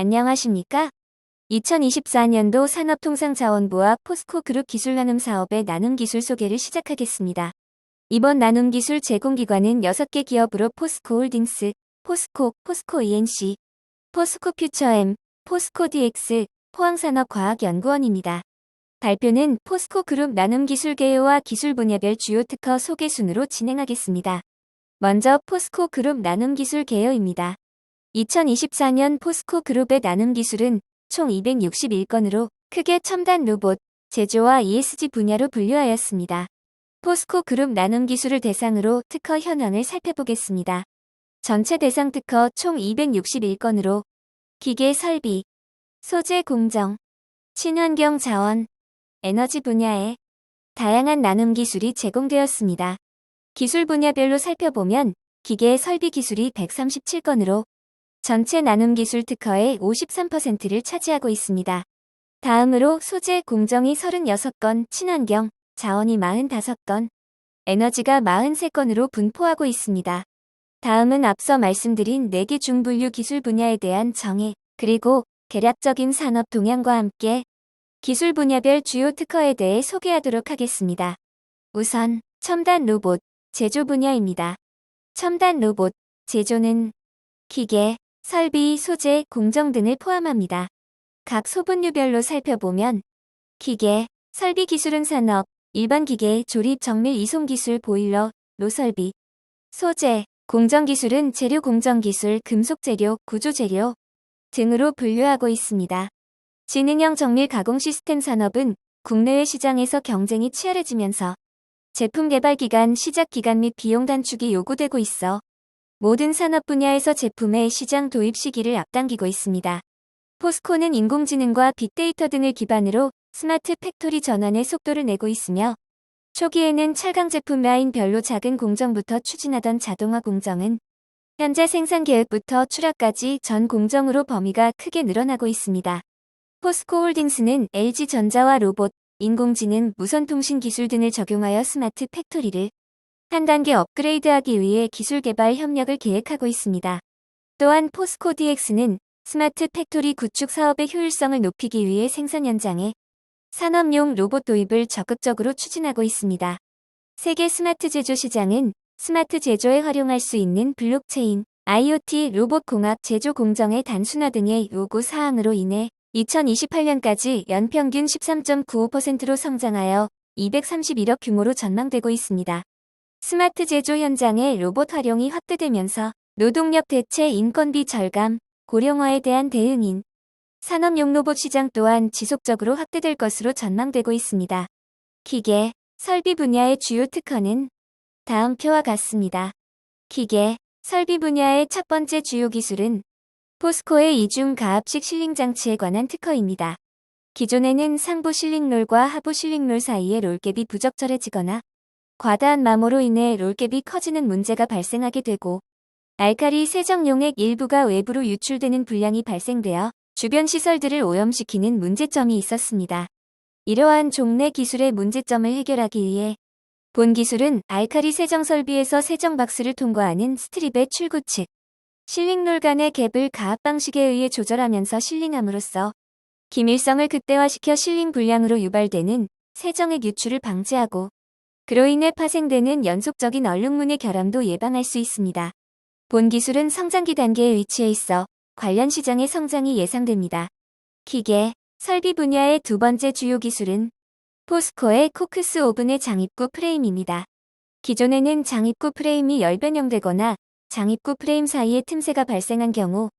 안녕하십니까? 2024년도 산업통상자원부와 포스코 그룹 기술 나눔 사업의 나눔 기술 소개를 시작하겠습니다. 이번 나눔 기술 제공기관은 6개 기업으로 포스코 홀딩스, 포스코, 포스코 ENC, 포스코 퓨처엠, 포스코 DX, 포항산업과학연구원입니다. 발표는 포스코 그룹 나눔 기술 개요와 기술 분야별 주요 특허 소개 순으로 진행하겠습니다. 먼저 포스코 그룹 나눔 기술 개요입니다. 2024년 포스코 그룹의 나눔 기술은 총 261건으로 크게 첨단 로봇, 제조와 ESG 분야로 분류하였습니다. 포스코 그룹 나눔 기술을 대상으로 특허 현황을 살펴보겠습니다. 전체 대상 특허 총 261건으로 기계 설비, 소재 공정, 친환경 자원, 에너지 분야에 다양한 나눔 기술이 제공되었습니다. 기술 분야별로 살펴보면 기계 설비 기술이 137건으로 전체 나눔 기술 특허의 53%를 차지하고 있습니다. 다음으로 소재 공정이 36건, 친환경, 자원이 45건, 에너지가 43건으로 분포하고 있습니다. 다음은 앞서 말씀드린 4개 중분류 기술 분야에 대한 정의, 그리고 개략적인 산업 동향과 함께 기술 분야별 주요 특허에 대해 소개하도록 하겠습니다. 우선 첨단 로봇, 제조 분야입니다. 첨단 로봇, 제조는 기계, 설비, 소재, 공정 등을 포함합니다. 각 소분류별로 살펴보면 기계, 설비 기술은 산업, 일반 기계, 조립, 정밀, 이송 기술, 보일러, 로설비, 소재, 공정 기술은 재료 공정 기술, 금속 재료, 구조 재료 등으로 분류하고 있습니다. 지능형 정밀 가공 시스템 산업은 국내외 시장에서 경쟁이 치열해지면서 제품 개발 기간, 시작 기간 및 비용 단축이 요구되고 있어 모든 산업 분야에서 제품의 시장 도입 시기를 앞당기고 있습니다. 포스코는 인공지능과 빅데이터 등을 기반으로 스마트 팩토리 전환의 속도를 내고 있으며 초기에는 철강 제품 라인별로 작은 공정부터 추진하던 자동화 공정은 현재 생산 계획부터 출하까지 전 공정으로 범위가 크게 늘어나고 있습니다. 포스코 홀딩스는 LG전자와 로봇, 인공지능, 무선통신 기술 등을 적용하여 스마트 팩토리를 한 단계 업그레이드하기 위해 기술 개발 협력을 계획하고 있습니다. 또한 포스코 DX는 스마트 팩토리 구축 사업의 효율성을 높이기 위해 생산 현장에 산업용 로봇 도입을 적극적으로 추진하고 있습니다. 세계 스마트 제조 시장은 스마트 제조에 활용할 수 있는 블록체인, IoT, 로봇 공학 제조 공정의 단순화 등의 요구 사항으로 인해 2028년까지 연평균 13.95%로 성장하여 231억 규모로 전망되고 있습니다. 스마트 제조 현장의 로봇 활용이 확대되면서 노동력 대체 인건비 절감, 고령화에 대한 대응인 산업용 로봇 시장 또한 지속적으로 확대될 것으로 전망되고 있습니다. 기계, 설비 분야의 주요 특허는 다음 표와 같습니다. 기계, 설비 분야의 첫 번째 주요 기술은 포스코의 이중 가압식 실링 장치에 관한 특허입니다. 기존에는 상부 실링롤과 하부 실링롤 사이에 롤갭이 부적절해지거나 과다한 마모로 인해 롤갭이 커지는 문제가 발생하게 되고 알카리 세정 용액 일부가 외부로 유출되는 불량이 발생되어 주변 시설들을 오염시키는 문제점이 있었습니다. 이러한 종래 기술의 문제점을 해결하기 위해 본 기술은 알카리 세정 설비에서 세정 박스를 통과하는 스트립의 출구 측 실링롤 간의 갭을 가압 방식에 의해 조절하면서 실링함으로써 기밀성을 극대화시켜 실링 불량으로 유발되는 세정액 유출을 방지하고 그로 인해 파생되는 연속적인 얼룩무늬 결함도 예방할 수 있습니다. 본 기술은 성장기 단계에 위치해 있어 관련 시장의 성장이 예상됩니다. 기계, 설비 분야의 두 번째 주요 기술은 포스코의 코크스 오븐의 장입구 프레임입니다. 기존에는 장입구 프레임이 열변형되거나 장입구 프레임 사이에 틈새가 발생한 경우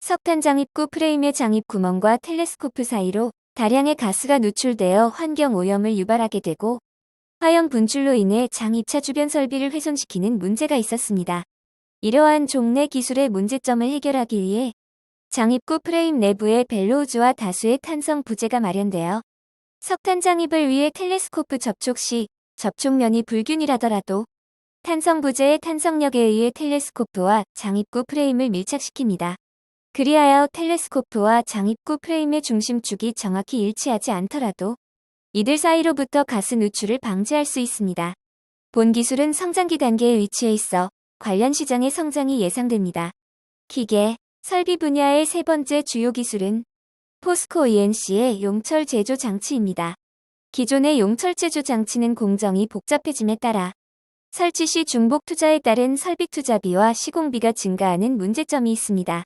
석탄 장입구 프레임의 장입 구멍과 텔레스코프 사이로 다량의 가스가 누출되어 환경 오염을 유발하게 되고 화형 분출로 인해 장입차 주변 설비를 훼손시키는 문제가 있었습니다. 이러한 종래 기술의 문제점을 해결하기 위해 장입구 프레임 내부에 벨로우즈와 다수의 탄성 부재가 마련되어 석탄 장입을 위해 텔레스코프 접촉 시 접촉면이 불균이라더라도 탄성 부재의 탄성력에 의해 텔레스코프와 장입구 프레임을 밀착시킵니다. 그리하여 텔레스코프와 장입구 프레임의 중심축이 정확히 일치하지 않더라도 이들 사이로부터 가스 누출을 방지할 수 있습니다. 본 기술은 성장기 단계에 위치해 있어 관련 시장의 성장이 예상됩니다. 기계, 설비 분야의 세 번째 주요 기술은 포스코 ENC의 용철 제조 장치입니다. 기존의 용철 제조 장치는 공정이 복잡해짐에 따라 설치 시 중복 투자에 따른 설비 투자비와 시공비가 증가하는 문제점이 있습니다.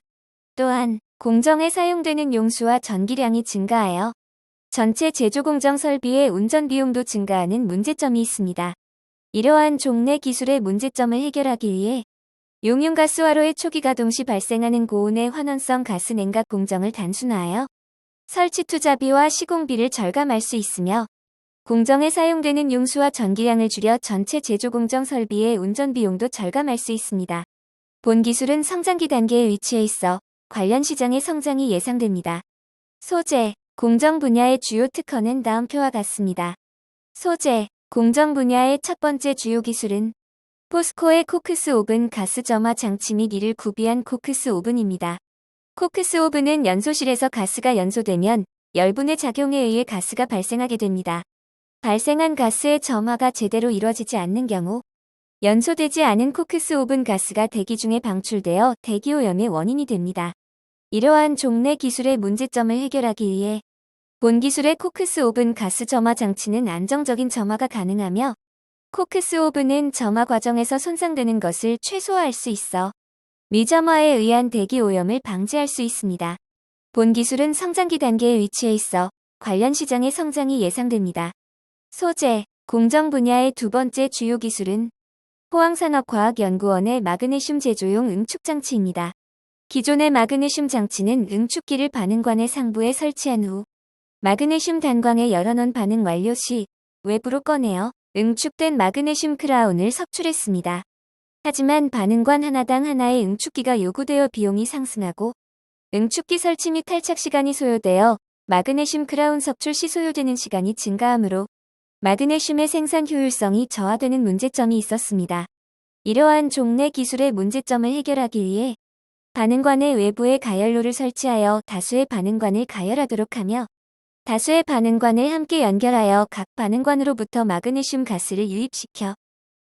또한 공정에 사용되는 용수와 전기량이 증가하여 전체 제조 공정 설비의 운전 비용도 증가하는 문제점이 있습니다. 이러한 종래 기술의 문제점을 해결하기 위해 용융가스화로의 초기 가동 시 발생하는 고온의 환원성 가스 냉각 공정을 단순화하여 설치 투자비와 시공비를 절감할 수 있으며 공정에 사용되는 용수와 전기량을 줄여 전체 제조 공정 설비의 운전 비용도 절감할 수 있습니다. 본 기술은 성장기 단계에 위치해 있어 관련 시장의 성장이 예상됩니다. 소재, 공정 분야의 주요 특허는 다음 표와 같습니다. 소재, 공정 분야의 첫 번째 주요 기술은 포스코의 코크스 오븐 가스 점화 장치 및 이를 구비한 코크스 오븐입니다. 코크스 오븐은 연소실에서 가스가 연소되면 열분의 작용에 의해 가스가 발생하게 됩니다. 발생한 가스의 점화가 제대로 이루어지지 않는 경우 연소되지 않은 코크스 오븐 가스가 대기 중에 방출되어 대기오염의 원인이 됩니다. 이러한 종래 기술의 문제점을 해결하기 위해 본 기술의 코크스 오븐 가스 점화 장치는 안정적인 점화가 가능하며 코크스 오븐은 점화 과정에서 손상되는 것을 최소화할 수 있어 미점화에 의한 대기 오염을 방지할 수 있습니다. 본 기술은 성장기 단계에 위치해 있어 관련 시장의 성장이 예상됩니다. 소재, 공정 분야의 두 번째 주요 기술은 포항산업과학연구원의 마그네슘 제조용 응축 장치입니다. 기존의 마그네슘 장치는 응축기를 반응관의 상부에 설치한 후 마그네슘 단광에 열어놓은 반응 완료 시 외부로 꺼내어 응축된 마그네슘 크라운을 석출했습니다. 하지만 반응관 하나당 하나의 응축기가 요구되어 비용이 상승하고 응축기 설치 및 탈착 시간이 소요되어 마그네슘 크라운 석출 시 소요되는 시간이 증가하므로 마그네슘의 생산 효율성이 저하되는 문제점이 있었습니다. 이러한 종래 기술의 문제점을 해결하기 위해 반응관의 외부에 가열로를 설치하여 다수의 반응관을 가열하도록 하며 다수의 반응관을 함께 연결하여 각 반응관으로부터 마그네슘 가스를 유입시켜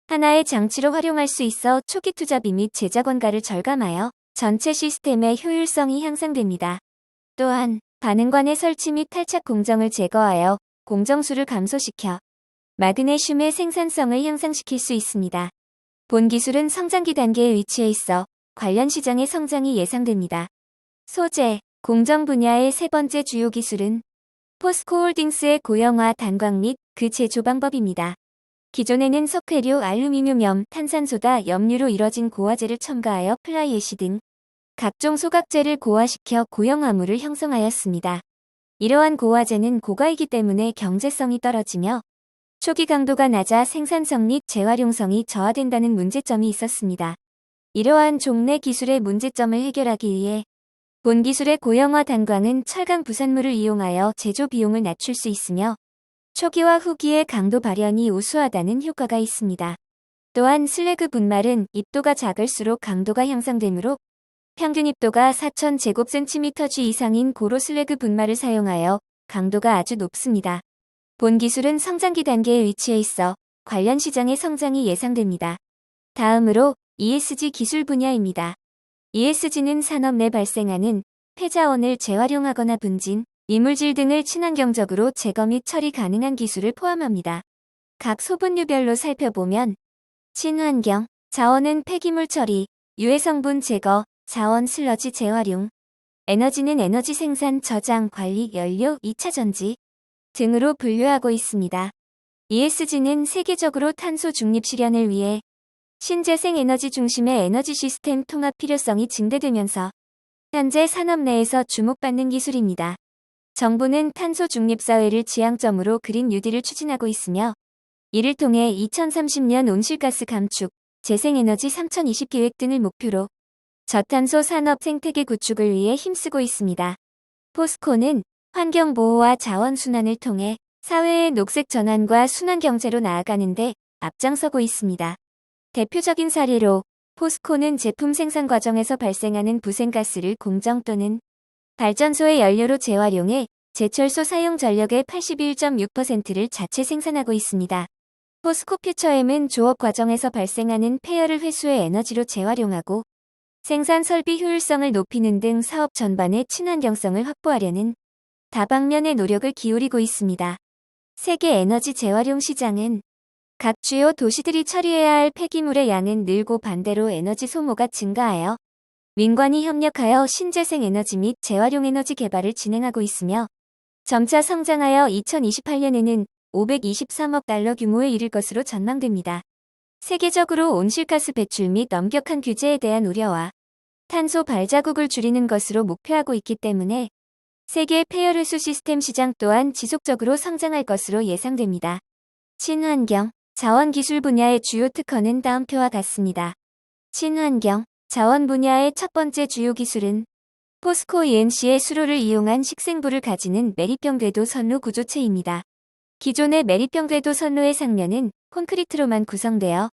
하나의 장치로 활용할 수 있어 초기 투자비 및 제작 원가를 절감하여 전체 시스템의 효율성이 향상됩니다. 또한 반응관의 설치 및 탈착 공정을 제거하여 공정수를 감소시켜 마그네슘의 생산성을 향상시킬 수 있습니다. 본 기술은 성장기 단계에 위치해 있어 관련 시장의 성장이 예상됩니다. 소재, 공정 분야의 세 번째 주요 기술은 포스코홀딩스의 고형화 단광 및 그 제조 방법입니다. 기존에는 석회류, 알루미늄 염, 탄산소다, 염류로 이뤄진 고화제를 첨가하여 플라이애시 등 각종 소각제를 고화시켜 고형화물을 형성하였습니다. 이러한 고화제는 고가이기 때문에 경제성이 떨어지며 초기 강도가 낮아 생산성 및 재활용성이 저하된다는 문제점이 있었습니다. 이러한 종래 기술의 문제점을 해결하기 위해 본 기술의 고형화 단광은 철강 부산물을 이용하여 제조 비용을 낮출 수 있으며 초기와 후기의 강도 발현이 우수하다는 효과가 있습니다. 또한 슬래그 분말은 입도가 작을수록 강도가 향상되므로 평균 입도가 4000제곱센티미터 G 이상인 고로 슬래그 분말을 사용하여 강도가 아주 높습니다. 본 기술은 성장기 단계에 위치해 있어 관련 시장의 성장이 예상됩니다. 다음으로 ESG 기술 분야입니다. ESG는 산업 내 발생하는 폐자원을 재활용하거나 분진, 이물질 등을 친환경적으로 제거 및 처리 가능한 기술을 포함합니다. 각 소분류별로 살펴보면 친환경, 자원은 폐기물 처리, 유해 성분 제거, 자원 슬러지 재활용, 에너지는 에너지 생산, 저장, 관리, 연료, 2차 전지, 등으로 분류하고 있습니다. ESG는 세계적으로 탄소 중립 실현을 위해 신재생 에너지 중심의 에너지 시스템 통합 필요성이 증대되면서 현재 산업 내에서 주목받는 기술입니다. 정부는 탄소 중립 사회를 지향점으로 그린 뉴딜을 추진하고 있으며 이를 통해 2030년 온실가스 감축, 재생에너지 3020 계획 등을 목표로 저탄소 산업 생태계 구축을 위해 힘쓰고 있습니다. 포스코는 환경 보호와 자원 순환을 통해 사회의 녹색 전환과 순환 경제로 나아가는데 앞장서고 있습니다. 대표적인 사례로 포스코는 제품 생산 과정에서 발생하는 부생가스를 공정 또는 발전소의 연료로 재활용해 제철소 사용 전력의 81.6%를 자체 생산하고 있습니다. 포스코 퓨처엠은 조업 과정에서 발생하는 폐열을 회수해 에너지로 재활용하고 생산 설비 효율성을 높이는 등 사업 전반의 친환경성을 확보하려는 다방면의 노력을 기울이고 있습니다. 세계 에너지 재활용 시장은 각 주요 도시들이 처리해야 할 폐기물의 양은 늘고 반대로 에너지 소모가 증가하여 민관이 협력하여 신재생 에너지 및 재활용 에너지 개발을 진행하고 있으며 점차 성장하여 2028년에는 523억 달러 규모에 이를 것으로 전망됩니다. 세계적으로 온실가스 배출 및 엄격한 규제에 대한 우려와 탄소 발자국을 줄이는 것으로 목표하고 있기 때문에 세계 폐열회수 시스템 시장 또한 지속적으로 성장할 것으로 예상됩니다. 친환경, 자원기술 분야의 주요 특허는 다음 표와 같습니다. 친환경, 자원 분야의 첫 번째 주요 기술은 포스코 ENC의 수로를 이용한 식생부를 가지는 매립형 궤도 선로 구조체입니다. 기존의 매립형 궤도 선로의 상면은 콘크리트로만 구성되어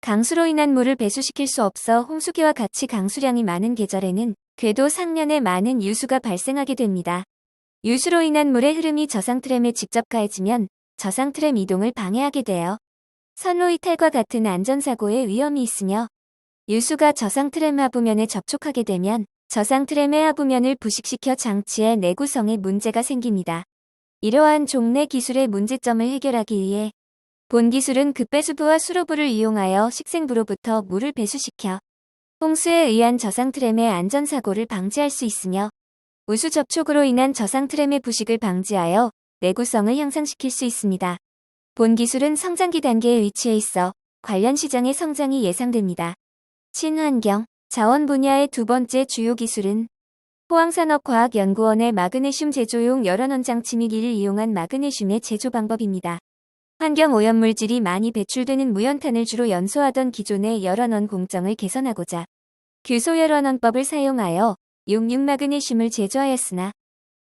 강수로 인한 물을 배수시킬 수 없어 홍수기와 같이 강수량이 많은 계절에는 궤도 상면에 많은 유수가 발생하게 됩니다. 유수로 인한 물의 흐름이 저상 트램에 직접 가해지면 저상 트램 이동을 방해하게 되어 선로 이탈과 같은 안전사고의 위험이 있으며 유수가 저상 트램 하부면에 접촉하게 되면 저상 트램의 하부면을 부식시켜 장치의 내구성에 문제가 생깁니다. 이러한 종래 기술의 문제점을 해결하기 위해 본 기술은 급배수부와 수로부를 이용하여 식생부로부터 물을 배수시켜 홍수에 의한 저상 트램의 안전사고를 방지할 수 있으며 우수 접촉으로 인한 저상 트램의 부식을 방지하여 내구성을 향상시킬 수 있습니다. 본 기술은 성장기 단계에 위치해 있어 관련 시장의 성장이 예상됩니다. 친환경, 자원 분야의 두 번째 주요 기술은 포항산업과학연구원의 마그네슘 제조용 열원원 장치 및 이를 이용한 마그네슘의 제조 방법입니다. 환경 오염물질이 많이 배출되는 무연탄을 주로 연소하던 기존의 열원원 공정을 개선하고자 규소 열원원법을 사용하여 용융마그네슘을 제조하였으나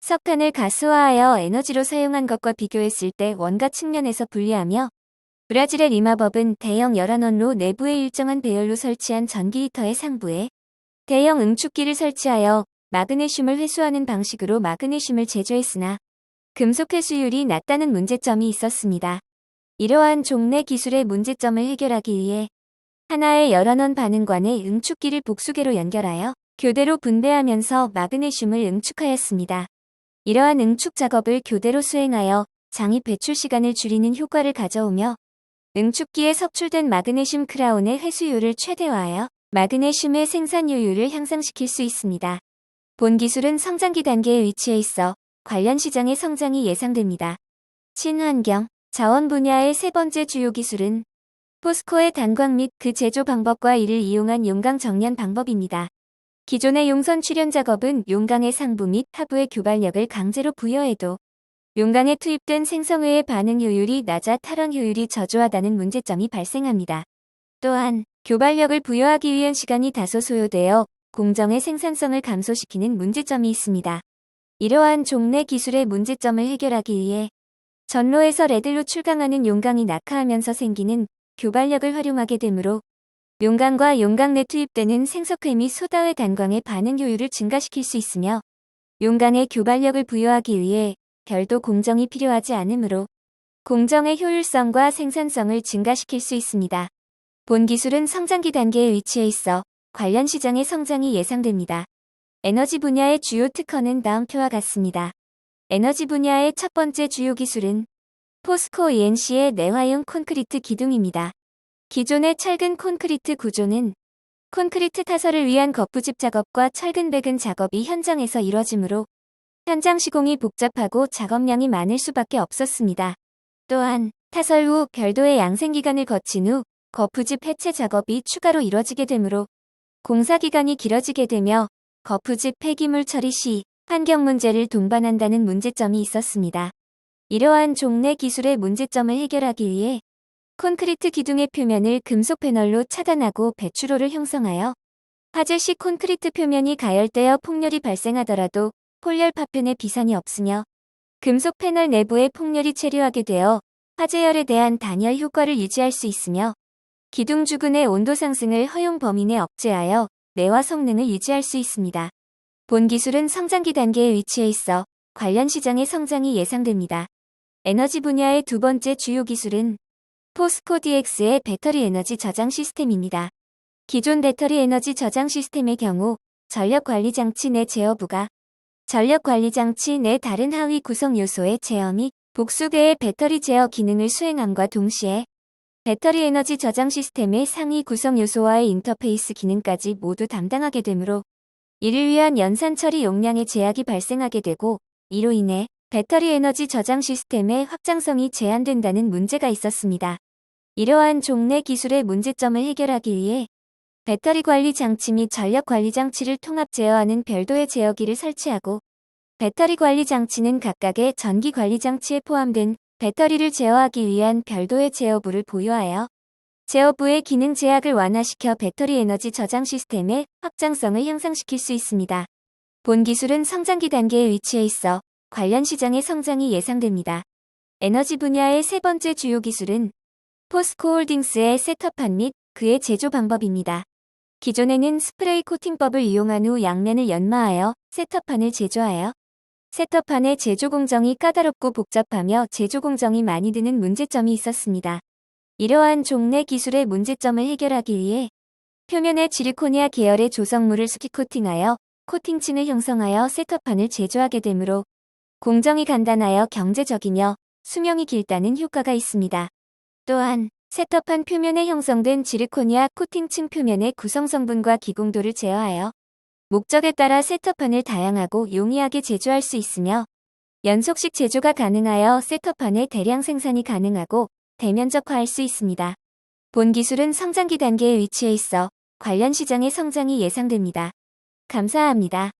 석탄을 가스화하여 에너지로 사용한 것과 비교했을 때 원가 측면에서 불리하며 브라질의 리마법은 대형 열한원로 내부에 일정한 배열로 설치한 전기 히터의 상부에 대형 응축기를 설치하여 마그네슘을 회수하는 방식으로 마그네슘을 제조했으나 금속 회수율이 낮다는 문제점이 있었습니다. 이러한 종래 기술의 문제점을 해결하기 위해 하나의 열한원 반응관에 응축기를 복수계로 연결하여 교대로 분배하면서 마그네슘을 응축하였습니다. 이러한 응축 작업을 교대로 수행하여 장입 배출 시간을 줄이는 효과를 가져오며 응축기에 석출된 마그네슘 크라운의 회수율을 최대화하여 마그네슘의 생산효율을 향상시킬 수 있습니다. 본 기술은 성장기 단계에 위치해 있어 관련 시장의 성장이 예상됩니다. 친환경, 자원 분야의 세 번째 주요 기술은 포스코의 단광 및 그 제조 방법과 이를 이용한 용광 정련 방법입니다. 기존의 용선 출현 작업은 용광의 상부 및 하부의 교발력을 강제로 부여해도 용광에 투입된 생성회의 반응 효율이 낮아 탈원 효율이 저조하다는 문제점이 발생합니다. 또한 교발력을 부여하기 위한 시간이 다소 소요되어 공정의 생산성을 감소시키는 문제점이 있습니다. 이러한 종래 기술의 문제점을 해결하기 위해 전로에서 레들로 출강하는 용광이 낙하하면서 생기는 교발력을 활용하게 되므로 용광과 용광 내 투입되는 생석회 및 소다의 단광의 반응 효율을 증가시킬 수 있으며 용광의 교발력을 부여하기 위해 별도 공정이 필요하지 않으므로 공정의 효율성과 생산성을 증가시킬 수 있습니다. 본 기술은 성장기 단계에 위치해 있어 관련 시장의 성장이 예상됩니다. 에너지 분야의 주요 특허는 다음 표와 같습니다. 에너지 분야의 첫 번째 주요 기술은 포스코 ENC의 내화용 콘크리트 기둥입니다. 기존의 철근 콘크리트 구조는 콘크리트 타설을 위한 거푸집 작업과 철근 배근 작업이 현장에서 이뤄지므로 현장 시공이 복잡하고 작업량이 많을 수밖에 없었습니다. 또한 타설 후 별도의 양생기간을 거친 후 거푸집 해체 작업이 추가로 이뤄지게 되므로 공사 기간이 길어지게 되며 거푸집 폐기물 처리 시 환경 문제를 동반한다는 문제점이 있었습니다. 이러한 종래 기술의 문제점을 해결하기 위해 콘크리트 기둥의 표면을 금속 패널로 차단하고 배출호를 형성하여 화재 시 콘크리트 표면이 가열되어 폭렬이 발생하더라도 폴열 파편에 비산이 없으며 금속 패널 내부에 폭렬이 체류하게 되어 화재열에 대한 단열 효과를 유지할 수 있으며 기둥 주근의 온도 상승을 허용 범위 내 억제하여 내화 성능을 유지할 수 있습니다. 본 기술은 성장기 단계에 위치해 있어 관련 시장의 성장이 예상됩니다. 에너지 분야의 두 번째 주요 기술은 포스코 DX의 배터리 에너지 저장 시스템입니다. 기존 배터리 에너지 저장 시스템의 경우 전력 관리 장치 내 제어부가 전력 관리 장치 내 다른 하위 구성 요소의 제어 및 복수대의 배터리 제어 기능을 수행함과 동시에 배터리 에너지 저장 시스템의 상위 구성 요소와의 인터페이스 기능까지 모두 담당하게 되므로 이를 위한 연산 처리 용량의 제약이 발생하게 되고 이로 인해 배터리 에너지 저장 시스템의 확장성이 제한된다는 문제가 있었습니다. 이러한 종래 기술의 문제점을 해결하기 위해 배터리 관리 장치 및 전력 관리 장치를 통합 제어하는 별도의 제어기를 설치하고 배터리 관리 장치는 각각의 전기 관리 장치에 포함된 배터리를 제어하기 위한 별도의 제어부를 보유하여 제어부의 기능 제약을 완화시켜 배터리 에너지 저장 시스템의 확장성을 향상시킬 수 있습니다. 본 기술은 성장기 단계에 위치해 있어 관련 시장의 성장이 예상됩니다. 에너지 분야의 세 번째 주요 기술은 포스코홀딩스의 셋업판 및 그의 제조 방법입니다. 기존에는 스프레이 코팅법을 이용한 후 양면을 연마하여 셋업판을 제조하여 셋업판의 제조 공정이 까다롭고 복잡하며 제조 공정이 많이 드는 문제점이 있었습니다. 이러한 종래 기술의 문제점을 해결하기 위해 표면에 지르코니아 계열의 조성물을 스키 코팅하여 코팅층을 형성하여 셋업판을 제조하게 되므로 공정이 간단하여 경제적이며 수명이 길다는 효과가 있습니다. 또한 셋업판 표면에 형성된 지르코니아 코팅층 표면의 구성 성분과 기공도를 제어하여 목적에 따라 셋업판을 다양하고 용이하게 제조할 수 있으며 연속식 제조가 가능하여 셋업판의 대량 생산이 가능하고 대면적화할 수 있습니다. 본 기술은 성장기 단계에 위치해 있어 관련 시장의 성장이 예상됩니다. 감사합니다.